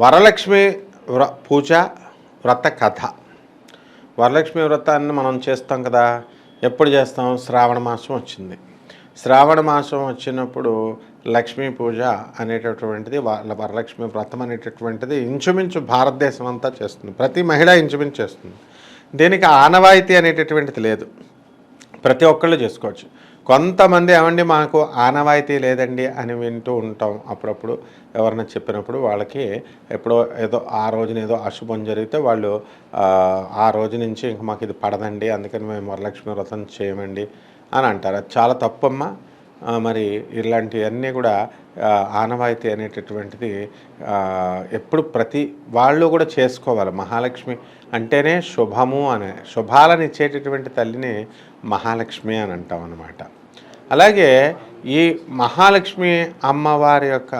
వరలక్ష్మి వ్ర పూజ వ్రత కథ. వరలక్ష్మి వ్రతాన్ని మనం చేస్తాం కదా ఎప్పుడు చేస్తాం? శ్రావణ మాసం వచ్చింది. శ్రావణ మాసం వచ్చినప్పుడు లక్ష్మీ పూజ అనేటటువంటిది వాళ్ళ వరలక్ష్మి వ్రతం అనేటటువంటిది ఇంచుమించు భారతదేశం అంతా చేస్తుంది. ప్రతి మహిళ ఇంచుమించు చేస్తుంది. దీనికి ఆనవాయితీ అనేటటువంటిది లేదు. ప్రతి ఒక్కళ్ళు చేసుకోవచ్చు. కొంతమంది ఏమండి మాకు ఆనవాయితీ లేదండి అని వింటూ ఉంటాం. అప్పుడప్పుడు ఎవరైనా చెప్పినప్పుడు వాళ్ళకి ఎప్పుడో ఏదో ఆ రోజున ఏదో అశుభం జరిగితే వాళ్ళు ఆ, రోజు నుంచి ఇంక మాకు ఇది పడదండి అందుకని మేము వరలక్ష్మి వ్రతం చేయమండి అని అంటారు. అది చాలా తప్పమ్మా. మరి ఇలాంటివన్నీ కూడా ఆనవాయితీ అనేటటువంటిది ఎప్పుడు ప్రతి వాళ్ళు కూడా చేసుకోవాలి. మహాలక్ష్మి అంటేనే శుభము అనే శుభాలను ఇచ్చేటటువంటి తల్లిని మహాలక్ష్మి అని అంటాం అన్నమాట అలాగే ఈ మహాలక్ష్మి అమ్మవారి యొక్క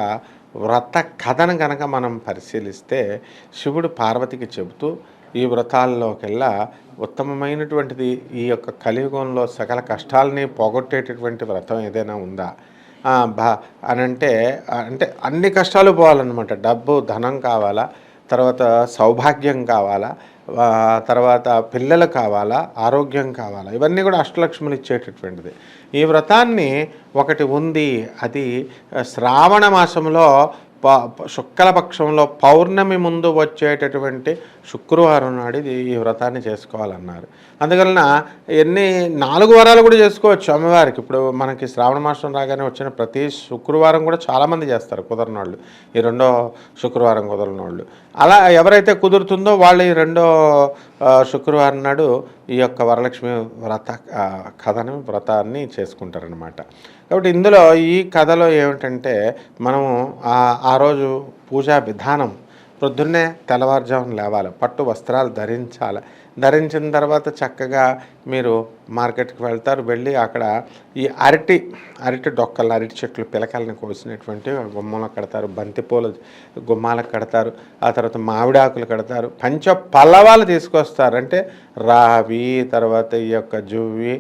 వ్రత కథను కనుక మనం పరిశీలిస్తే శివుడు పార్వతికి చెబుతూ ఈ వ్రతాల్లోకెల్లా ఉత్తమమైనటువంటిది ఈ యొక్క కలియుగంలో సకల కష్టాలని పోగొట్టేటటువంటి వ్రతం ఏదైనా ఉందా? బా అని అంటే అంటే అన్ని కష్టాలు పోవాలన్నమాట. డబ్బు ధనం కావాలా? తర్వాత సౌభాగ్యం కావాలా? తర్వాత పిల్లలు కావాలా ఆరోగ్యం కావాలా? ఇవన్నీ కూడా అష్టలక్ష్ములు ఇచ్చేటటువంటిది. ఈ వ్రతాన్ని ఒకటి ఉంది అది శ్రావణ మాసంలో ప శుక్లపక్షంలో పౌర్ణమి ముందు వచ్చేటటువంటి శుక్రవారం నాడు ఇది ఈ వ్రతాన్ని చేసుకోవాలన్నారు. అందువలన ఎన్ని నాలుగు వారాలు కూడా చేసుకోవచ్చు అమ్మవారికి. ఇప్పుడు మనకి శ్రావణ మాసం రాగానే వచ్చిన ప్రతి శుక్రవారం కూడా చాలామంది చేస్తారు కుదరని వాళ్ళు ఈ రెండో శుక్రవారం కుదరని వాళ్ళు అలా ఎవరైతే కుదురుతుందో వాళ్ళు ఈ రెండో శుక్రవారం నాడు ఈ యొక్క వరలక్ష్మి వ్రత ఆ, కథను వ్రతాన్ని చేసుకుంటారనమాట కాబట్టి ఇందులో ఈ కథలో ఏమిటంటే మనము ఆ- రోజు పూజా విధానం ప్రొద్దున్నే తెల్లవారుజామున లేవాలి పట్టు వస్త్రాలు ధరించాలి. ధరించిన తర్వాత చక్కగా మీరు మార్కెట్కి వెళ్తారు వెళ్ళి అక్కడ ఈ అరటి అరటి డొక్కలు అరటి చెట్లు పిలకల్ని కోసినటువంటి గుమ్మంలో కడతారు బంతిపూలు గుమ్మాలకు కడతారు ఆ తర్వాత మామిడాకులు కడతారు పంచ పల్లవాలు తీసుకొస్తారు. అంటే రావి తర్వాత ఈ యొక్క జువ్వి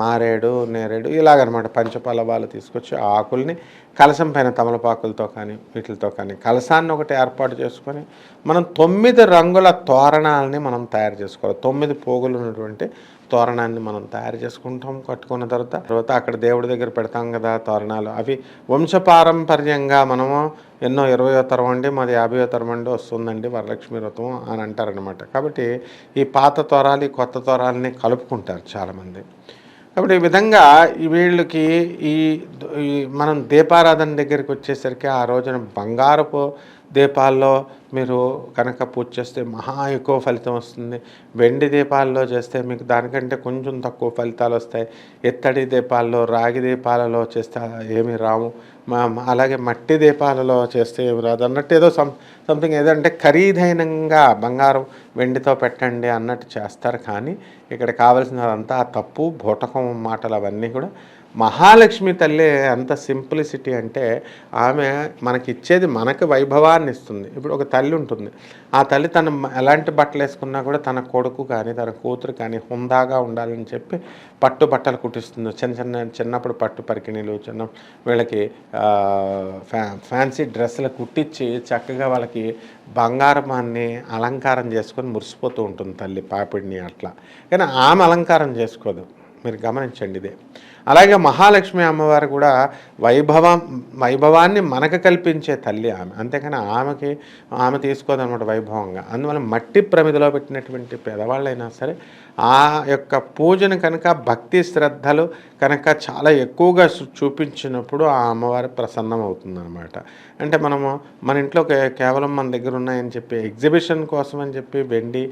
మారేడు నేరేడు ఇలాగనమాట పంచ పల్లవాలు తీసుకొచ్చి ఆ ఆకుల్ని కలసం పైన తమలపాకులతో కానీ వీటితో కానీ కలసాన్ని ఒకటి ఏర్పాటు చేసుకొని మనం తొమ్మిది రంగుల తోరణాలని మనం తయారు చేసుకోవాలి. తొమ్మిది పోగులు ఉన్నటువంటి తోరణాన్ని మనం తయారు చేసుకుంటాం కట్టుకున్న తర్వాత తర్వాత అక్కడ దేవుడి దగ్గర పెడతాం కదా తోరణాలు. అవి వంశపారంపర్యంగా మనము ఎన్నో ఇరవయో తరం అండి మాది యాభయో తరం అండి వస్తుందండి వరలక్ష్మి వ్రతం అని అంటారనమాట కాబట్టి ఈ పాత తోరాలు ఈ కొత్త తోరాలని కలుపుకుంటారు చాలామంది. కాబట్టి ఈ విధంగా ఈ వీళ్ళకి ఈ మనం దీపారాధన దగ్గరికి వచ్చేసరికి ఆ రోజున బంగారపు దీపాల్లో మీరు కనుక పూజ చేస్తే మహా ఎక్కువ ఫలితం వస్తుంది. వెండి దీపాల్లో చేస్తే మీకు దానికంటే కొంచెం తక్కువ ఫలితాలు వస్తాయి. ఎత్తడి దీపాల్లో రాగి దీపాలలో చేస్తే ఏమి రావు. అలాగే మట్టి దీపాలలో చేస్తే రాదు అన్నట్టు ఏదో సమ్ సంథింగ్ ఏదంటే ఖరీదైనంగా బంగారం వెండితో పెట్టండి అన్నట్టు చేస్తారు కానీ ఇక్కడ కావాల్సినదంతా తప్పు బూటకం మాటలు అవన్నీ కూడా మహాలక్ష్మి తల్లి అంత సింప్లిసిటీ అంటే ఆమె మనకి ఇచ్చేది మనకి వైభవాన్ని ఇస్తుంది ఇప్పుడు ఒక తల్లి ఉంటుంది. ఆ తల్లి తన ఎలాంటి బట్టలు వేసుకున్నా కూడా తన కొడుకు కానీ తన కూతురు కానీ హుందాగా ఉండాలని చెప్పి పట్టు బట్టలు కుట్టిస్తుంది. చిన్న చిన్న చిన్నప్పుడు పట్టు పరికిణీలు చిన్న వీళ్ళకి ఫ్యా ఫ్యాన్సీ డ్రెస్సులు కుట్టించి చక్కగా వాళ్ళకి బంగారమాన్ని అలంకారం చేసుకొని మురిసిపోతూ ఉంటుంది తల్లి పాపిడిని అట్లా. కానీ ఆమె అలంకారం చేసుకోదు. మీరు గమనించండి ఇదే. అలాగే మహాలక్ష్మి అమ్మవారు కూడా వైభవం వైభవాన్ని మనకు కల్పించే తల్లి ఆమె. అంతేకాని ఆమెకి ఆమె తీసుకోదనమాట వైభవంగా. అందువల్ల మట్టి ప్రమిదిలో పెట్టినటువంటి పేదవాళ్ళైనా సరే ఆ యొక్క పూజను కనుక భక్తి శ్రద్ధలు కనుక చాలా ఎక్కువగా చూపించినప్పుడు ఆ అమ్మవారి ప్రసన్నం అవుతుందన్నమాట అంటే మనము మన ఇంట్లో కేవలం మన దగ్గర ఉన్నాయని చెప్పి ఎగ్జిబిషన్ కోసం అని చెప్పి వెండి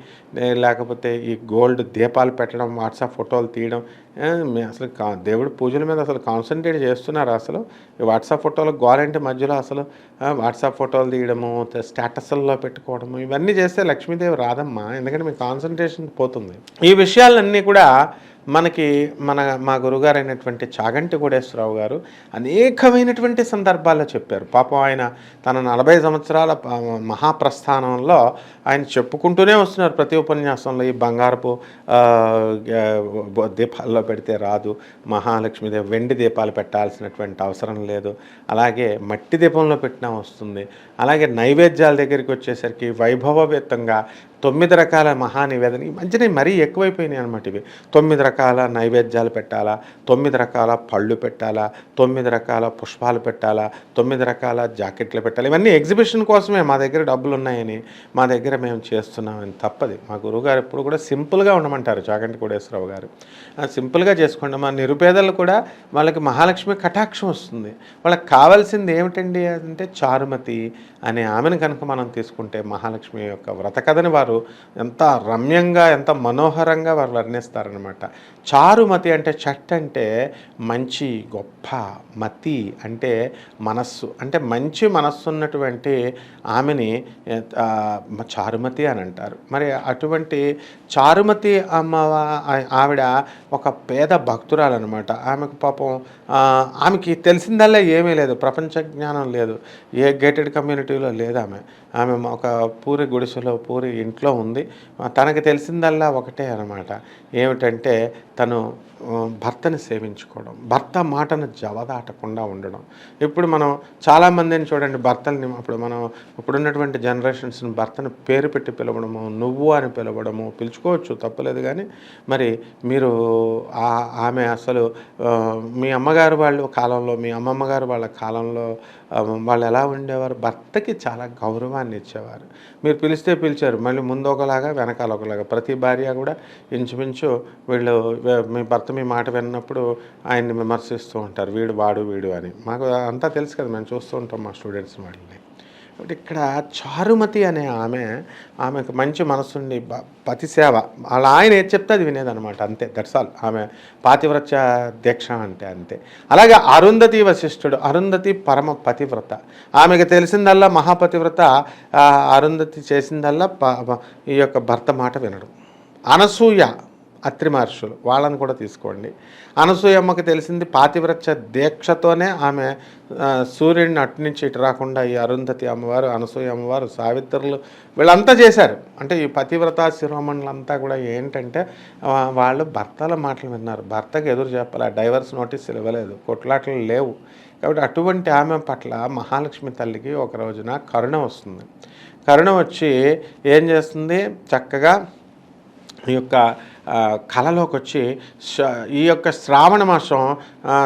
లేకపోతే ఈ గోల్డ్ దీపాలు పెట్టడం వాట్సాప్ ఫోటోలు తీయడం మీ అసలు కా- దేవుడి పూజల మీద అసలు కాన్సన్ట్రేట్ చేస్తున్నారు అసలు? ఈ వాట్సాప్ ఫోటోలు గోరంటి మధ్యలో అసలు వాట్సాప్ ఫోటోలు తీయడము త- స్టేటస్ల్లో పెట్టుకోవడము ఇవన్నీ చేస్తే లక్ష్మీదేవి రాదమ్మా ఎందుకంటే మీ కాన్సన్ట్రేషన్ పోతుంది. ఈ విషయాలన్నీ కూడా మనకి మన మా గురుగారు అయినటువంటి చాగంటి కోడేశ్వరరావు గారు అనేకమైనటువంటి సందర్భాల్లో చెప్పారు. పాపం ఆయన తన నలభై సంవత్సరాల మహాప్రస్థానంలో ఆయన చెప్పుకుంటూనే వస్తున్నారు ప్రతి ఉపన్యాసంలో. ఈ బంగారపు దీపాల్లో పెడితే రాదు మహాలక్ష్మీదేవి వెండి దీపాలు పెట్టాల్సినటువంటి అవసరం లేదు అలాగే మట్టి దీపంలో పెట్టినా వస్తుంది అలాగే నైవేద్యాల దగ్గరికి వచ్చేసరికి వైభవవేత్తంగా తొమ్మిది రకాల మహానివేదన. ఈ మరీ ఎక్కువైపోయినాయి అనమాట ఇవి. తొమ్మిది రకాల నైవేద్యాలు పెట్టాలా? తొమ్మిది రకాల పళ్ళు పెట్టాలా? తొమ్మిది రకాల పుష్పాలు పెట్టాలా? తొమ్మిది రకాల జాకెట్లు పెట్టాలి? ఇవన్నీ ఎగ్జిబిషన్ కోసమే మా దగ్గర డబ్బులు ఉన్నాయని మా దగ్గర మేము చేస్తున్నామని తప్పది. మా గురువుగారు ఎప్పుడు కూడా సింపుల్గా ఉండమంటారు చాగంటి కోడేశ్వరరావు గారు. ఆ, సింపుల్గా చేసుకోండి. మా నిరుపేదలు కూడా వాళ్ళకి మహాలక్ష్మి కటాక్షం వస్తుంది. వాళ్ళకి కావాల్సింది ఏమిటండి అంటే చారుమతి అనే ఆమెను కనుక మనం తీసుకుంటే మహాలక్ష్మి యొక్క వ్రత కథని వారు ఎంత రమ్యంగా ఎంత మనోహరంగా వారు వర్ణిస్తారనమాట చారుమతి అంటే చట్ అంటే మంచి గొప్ప మతి అంటే మనస్సు. అంటే మంచి మనస్సు ఉన్నటువంటి ఆమెని చారుమతి అని అంటారు. మరి అటువంటి చారుమతి అమ్మ ఆవిడ ఒక పేద భక్తురాలన్నమాట. ఆమెకు పాపం ఆమెకి తెలిసిందల్లా ఏమీ లేదు. ప్రపంచ జ్ఞానం లేదు. ఏ గేటెడ్ కమ్యూనిటీలో లేదు ఆమె. ఆమె ఒక పూరి గుడిసెలో పూరి ఇంట్లో ఉంది. తనకి తెలిసిందల్లా ఒకటే అనమాట ఏమిటంటే తను భర్తని సేవించుకోవడం భర్త మాటను జవదాటకుండా ఉండడం. ఇప్పుడు మనం చాలామందిని చూడండి భర్తల్ని అప్పుడు మనం ఇప్పుడున్నటువంటి జనరేషన్స్ని భర్తను పేరు పెట్టి పిలవడము నువ్వు అని పిలవడము పిలుచుకోవచ్చు తప్పలేదు కానీ మరి మీరు ఆ- ఆమె అసలు మీ అమ్మగారు వాళ్ళు కాలంలో మీ అమ్మమ్మ గారు వాళ్ళ కాలంలో వాళ్ళు ఎలా ఉండేవారు? భర్తకి చాలా గౌరవాన్ని ఇచ్చేవారు. మీరు పిలిస్తే పిలిచారు మళ్ళీ ముందు ఒకలాగా వెనకాల ఒకలాగా ప్రతి భార్య కూడా ఇంచుమించు వీళ్ళు మీ భర్త మీ మాట విన్నప్పుడు ఆయన్ని విమర్శిస్తూ ఉంటారు వీడు వాడు వీడు అని. మాకు అంతా తెలుసు కదా మేము చూస్తూ ఉంటాం మా స్టూడెంట్స్ వాళ్ళని. కాబట్టి ఇక్కడ చారుమతి అనే ఆమె ఆమెకు మంచి మనసుండి పతి సేవ. అలా ఆయన ఏది చెప్తే అది వినేదనమాట అంతే. దట్స్ ఆల్ ఆమె పాతివ్రత్య దీక్ష అంటే అంతే. అలాగే అరుంధతి వశిష్ఠుడు అరుంధతి పరమ పతివ్రత. ఆమెకు తెలిసిందల్లా మహాపతివ్రత అరుంధతి చేసిందల్లా ఈ యొక్క భర్త మాట వినడం. అనసూయ అత్రి మహర్షులు వాళ్ళని కూడా తీసుకోండి. అనసూయమ్మకి తెలిసింది పాతివ్రత్య దీక్షతోనే ఆమె సూర్యుడిని అటు నుంచి ఇటు రాకుండా ఈ అరుంధతి అమ్మవారు అనసూయ అమ్మవారు సావిత్రులు వీళ్ళంతా చేశారు. అంటే ఈ పతివ్రత శిరోమణులంతా కూడా ఏంటంటే వాళ్ళు భర్తల మాటలు విన్నారు. భర్తకు ఎదురు చెప్పాలి. డైవర్స్ నోటీసులు ఇవ్వలేదు. కొట్లాటలు లేవు. కాబట్టి అటువంటి ఆమె పట్ల మహాలక్ష్మి తల్లికి ఒక రోజున కరుణ వస్తుంది. కరుణ వచ్చి ఏం చేస్తుంది? చక్కగా ఈ యొక్క కళలోకి వచ్చి ఈ యొక్క శ్రావణ మాసం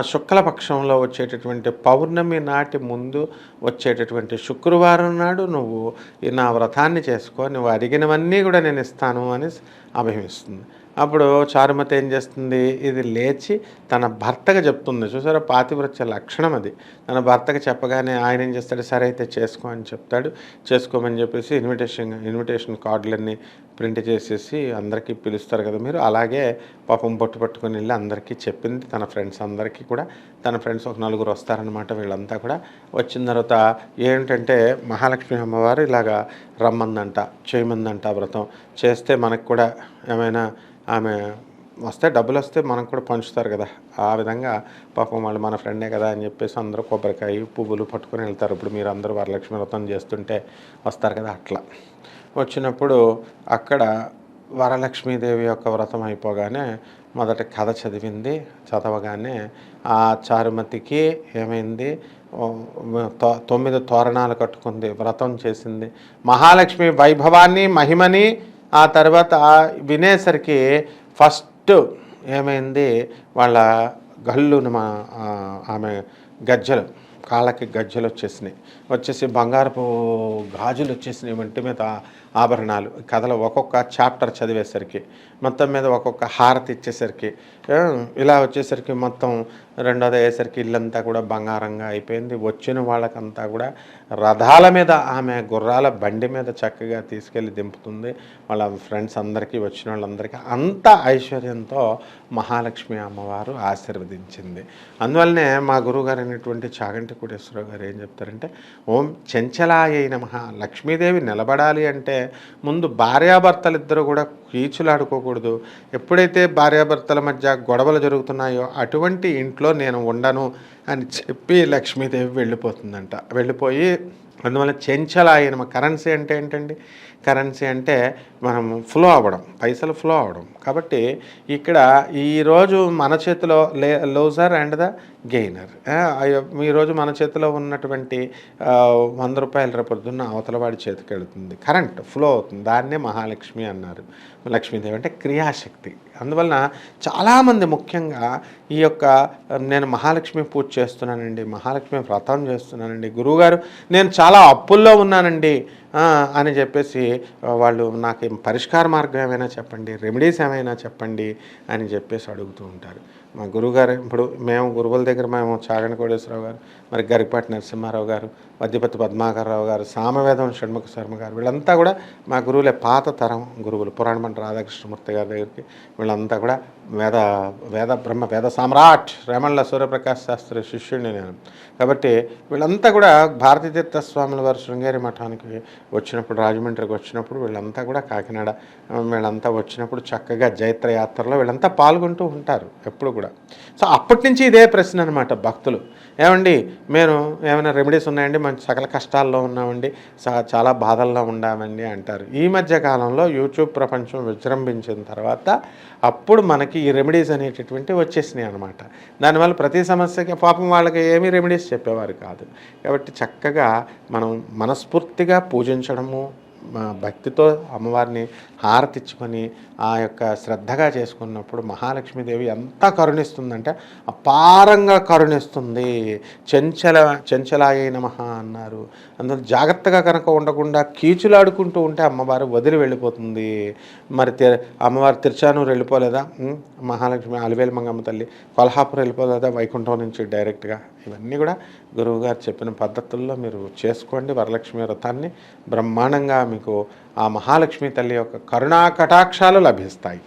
శుక్లపక్షంలో వచ్చేటటువంటి పౌర్ణమి నాటి ముందు వచ్చేటటువంటి శుక్రవారం నాడు నువ్వు ఈ నా వ్రతాన్ని చేసుకో నువ్వు అడిగినవన్నీ కూడా నేను ఇస్తాను అని అభిమిస్తుంది. అప్పుడు చారుమతి ఏం చేస్తుంది? ఇది లేచి తన భర్తగా చెప్తుంది. చూసారా? పాతివృత్య లక్షణం అది. తన భర్తకు చెప్పగానే ఆయన ఏం చేస్తాడు? సరే అయితే చేసుకో అని చెప్తాడు. చేసుకోమని చెప్పేసి ఇన్విటేషన్ ఇన్విటేషన్ కార్డులన్నీ ప్రింట్ చేసేసి అందరికీ పిలుస్తారు కదా మీరు. అలాగే పాపం బొట్టు పట్టుకుని వెళ్ళి అందరికీ చెప్పింది. తన ఫ్రెండ్స్ అందరికీ కూడా. తన ఫ్రెండ్స్ ఒక నలుగురు వస్తారనమాట వీళ్ళంతా కూడా. వచ్చిన తర్వాత ఏంటంటే మహాలక్ష్మి అమ్మవారు ఇలాగా రమ్మందంట చేయమందంట వ్రతం. చేస్తే మనకు కూడా ఏమైనా ఆమె వస్తే డబ్బులు వస్తే మనకు కూడా పంచుతారు కదా. ఆ విధంగా పాపం వాళ్ళు మన ఫ్రెండే కదా అని చెప్పేసి అందరూ కొబ్బరికాయ పువ్వులు పట్టుకొని వెళ్తారు. ఇప్పుడు మీరు అందరూ వరలక్ష్మి వ్రతం చేస్తుంటే వస్తారు కదా అట్లా. వచ్చినప్పుడు అక్కడ వరలక్ష్మీదేవి యొక్క వ్రతం అయిపోగానే మొదట కథ చదివింది. చదవగానే ఆ చారుమతికి ఏమైంది? తొమ్మిది తోరణాలు కట్టుకుంది వ్రతం చేసింది. మహాలక్ష్మి వైభవాన్ని మహిమని ఆ తర్వాత వినేసరికి ఫస్ట్ ఏమైంది? వాళ్ళ గల్లును మా ఆమె గజ్జలు కాళ్ళకి గజ్జలు వచ్చేసినాయి. వచ్చేసి బంగారపు గాజులు వచ్చేసినాయి. ఒంటి మీద ఆభరణాలు కథలో ఒక్కొక్క చాప్టర్ చదివేసరికి మొత్తం మీద ఒక్కొక్క హారతి ఇచ్చేసరికి ఇలా వచ్చేసరికి మొత్తం రెండోది అయ్యేసరికి ఇల్లంతా కూడా బంగారంగా అయిపోయింది. వచ్చిన వాళ్ళకంతా కూడా రథాల మీద ఆమె గుర్రాల బండి మీద చక్కగా తీసుకెళ్ళి దింపుతుంది. వాళ్ళ ఫ్రెండ్స్ అందరికీ వచ్చిన వాళ్ళందరికీ అంత ఐశ్వర్యంతో మహాలక్ష్మి అమ్మవారు ఆశీర్వదించింది. అందువల్లనే మా గురువుగారు అయినటువంటి చాగంటి కోటేశ్వరరావు గారు ఏం చెప్తారంటే ఓం చెంచలాయ నమ లక్ష్మీదేవి నిలబడాలి అంటే ముందు భార్యాభర్తలు ఇద్దరు కూడా కీచులాడుకోకూడదు. ఎప్పుడైతే భార్యాభర్తల మధ్య గొడవలు జరుగుతున్నాయో అటువంటి ఇంట్లో నేను ఉండను అని చెప్పి లక్ష్మీదేవి వెళ్ళిపోతుందంట. వెళ్ళిపోయి అందువల్ల చెంచల కరెన్సీ అంటే ఏంటండి? కరెన్సీ అంటే మనం ఫ్లో అవ్వడం పైసలు ఫ్లో అవ్వడం. కాబట్టి ఇక్కడ ఈరోజు మన చేతిలో లే లూజర్ అండ్ ద గెయినర్. ఈరోజు మన చేతిలో ఉన్నటువంటి వంద రూపాయలు రేపొద్దున్న అవతలవాడి అవతల వాడి చేతికి వెళుతుంది. కరెంట్ ఫ్లో అవుతుంది. దాన్నే మహాలక్ష్మి అన్నారు. లక్ష్మీదేవి అంటే క్రియాశక్తి. అందువలన చాలామంది ముఖ్యంగా ఈ యొక్క నేను మహాలక్ష్మి పూజ చేస్తున్నానండి మహాలక్ష్మి వ్రతం చేస్తున్నానండి. గురువుగారు నేను చాలా అప్పుల్లో ఉన్నానండి. అని చెప్పేసి వాళ్ళు నాకు పరిష్కార మార్గం ఏమైనా చెప్పండి రెమెడీస్ ఏమైనా చెప్పండి అని చెప్పేసి అడుగుతూ ఉంటారు. మా గురువుగారు ఇప్పుడు మేము గురువుల దగ్గర మేము చాగంటి కోటేశ్వరరావు గారు మరి గరికపాటి నరసింహారావు గారు మధ్యపతి పద్మాకర్రావు గారు సామవేదం షణ్ముఖ శర్మ గారు వీళ్ళంతా కూడా మా గురువులే పాత తరం గురువులు. పురాణమంట రాధాకృష్ణమూర్తి గారి దగ్గరికి వీళ్ళంతా కూడా వేద వేద బ్రహ్మ వేద సామ్రాట్ రేమళ్ళ సూర్యప్రకాశ్ శాస్త్రి శిష్యుడిని నేను. కాబట్టి వీళ్ళంతా కూడా భారతీతీర్థ స్వాముల వారి శృంగేరి మఠానికి వచ్చినప్పుడు రాజమండ్రికి వచ్చినప్పుడు వీళ్ళంతా కూడా కాకినాడ వీళ్ళంతా వచ్చినప్పుడు చక్కగా జైత్ర యాత్రలో వీళ్ళంతా పాల్గొంటూ ఉంటారు ఎప్పుడు కూడా. సో అప్పటి నుంచి ఇదే ప్రశ్న అనమాట భక్తులు. ఏమండి మేము ఏమైనా రెమెడీస్ ఉన్నాయండి? మంచి సకల కష్టాల్లో ఉన్నామండి చాలా బాధల్లో ఉండామండి అంటారు. ఈ మధ్య కాలంలో యూట్యూబ్ ప్రపంచం విజృంభించిన తర్వాత అప్పుడు మనకి ఈ రెమెడీస్ అనేటటువంటి వచ్చేసినాయి అనమాట దానివల్ల ప్రతి సమస్యకి పాపం వాళ్ళకి ఏమీ రెమెడీస్ చెప్పేవారు కాదు. కాబట్టి చక్కగా మనం మనస్ఫూర్తిగా పూజించడము భక్తితో అమ్మవారిని హారతిచ్చుకొని ఆ యొక్క శ్రద్ధగా చేసుకున్నప్పుడు మహాలక్ష్మీదేవి ఎంత కరుణిస్తుందంటే అపారంగా కరుణిస్తుంది. చెంచల చెంచలాయ నమః అన్నారు. అందులో జాగ్రత్తగా కనుక ఉండకుండా కీచులాడుకుంటూ ఉంటే అమ్మవారు వదిలి వెళ్ళిపోతుంది. మరి తి అమ్మవారు తిరుచానూరు వెళ్ళిపోలేదా? మహాలక్ష్మి అలివేలు మంగమ్మ తల్లి కొల్హాపురం వెళ్ళిపోలేదా? వైకుంఠం నుంచి డైరెక్ట్గా. ఇవన్నీ కూడా గురువుగారు చెప్పిన పద్ధతుల్లో మీరు చేసుకోండి. వరలక్ష్మి వ్రతాన్ని బ్రహ్మాండంగా మీకు ఆ మహాలక్ష్మి తల్లి యొక్క కరుణా కటాక్షాలు లభిస్తాయి.